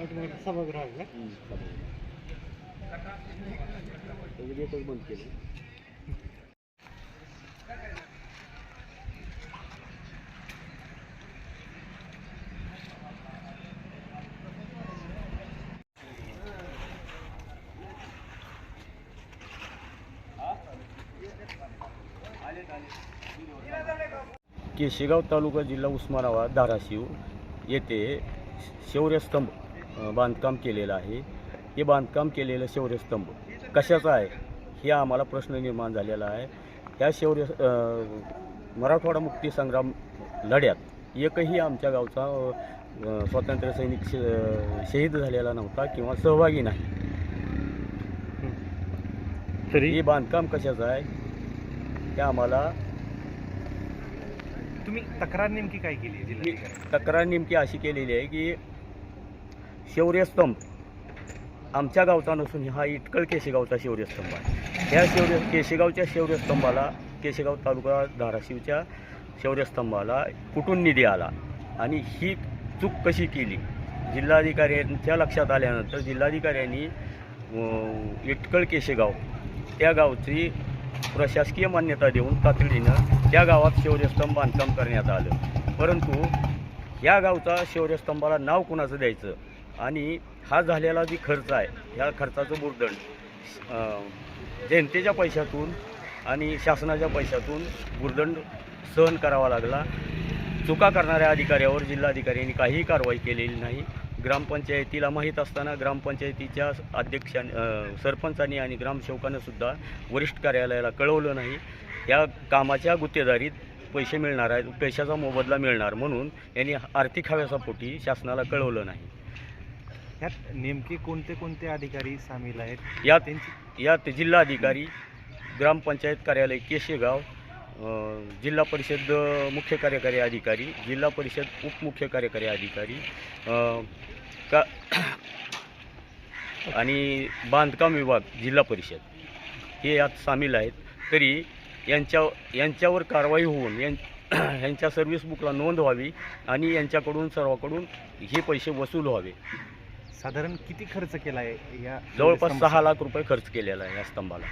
सभागृह आहे. का बंद केले. केशेगाव तालुका जिल्हा उस्मानाबाद धाराशिव येथे शौर्यस्तंभ. बांधकाम केलेलं आहे. हे बांधकाम केलेलं शौर्यस्तंभ कशाचं आहे? हे आम्हाला प्रश्न निर्माण झालेला आहे. ह्या शौर्य मराठवाडा मुक्ती संग्राम लढ्यात एकही आमच्या गावचा स्वातंत्र्य सैनिक श- शहीद झालेला नव्हता किंवा सहभागी नाही. तरी? हे बांधकाम कशाचं आहे? हे आम्हाला तुम्ही तक्रार नेमकी काय केली तक्रार नेमकी अशी केलेली आहे की शौर्यस्तंभ. आमच्या गावचा नसून हा इटकळ केशेगावचा शौर्यस्तंभ आहे. ह्या शौर्य केशेगावच्या शौर्यस्तंभाला केशेगाव तालुका धाराशिवच्या शौर्यस्तंभाला कुठून निधी आला? आणि ही चूक कशी केली? जिल्हाधिकाऱ्यांच्या लक्षात आल्यानंतर जिल्हाधिकाऱ्यांनी इटकळ केशेगाव त्या गावची प्रशासकीय मान्यता देऊन तातडीनं त्या गावात शौर्यस्तंभ बांधकाम करण्यात आलं. परंतु या गावचा शौर्यस्तंभाला नाव कुणाचं द्यायचं? आणि हा झालेला जी खर्च आहे ह्या खर्चाचं बुरदंड जनतेच्या पैशातून आणि शासनाच्या पैशातून बुरदंड सहन करावा लागला. चुका करणाऱ्या अधिकाऱ्यावर जिल्हाधिकाऱ्यांनी काहीही कारवाई केलेली नाही. ग्रामपंचायतीला माहीत असताना ग्रामपंचायतीच्या अध्यक्षां सरपंचांनी आणि ग्रामसेवकानं सुद्धा वरिष्ठ कार्यालयाला कळवलं नाही. या कामाच्या गुत्तेदारीत पैसे मिळणार आहेत पैशाचा मोबदला मिळणार म्हणून यांनी आर्थिक हव्यासापोटी शासनाला कळवलं नाही. ह्यात नेमके कोणते कोणते अधिकारी सामील आहेत? यात त्यांची यात जिल्हाधिकारी ग्रामपंचायत कार्यालय केशेगाव जिल्हा परिषद मुख्य कार्यकारी अधिकारी जिल्हा परिषद उपमुख्य कार्यकारी अधिकारी का आणि बांधकाम विभाग जिल्हा परिषद हे यात सामील आहेत. तरी यांच्या यांच्यावर कारवाई होऊन यां यांच्या सर्व्हिस बुकला नोंद व्हावी आणि यांच्याकडून सर्वाकडून हे पैसे वसूल व्हावे. साधारण किती खर्च केला आहे या जवळपास? सहा लाख रुपये खर्च केलेला आहे या स्तंभाला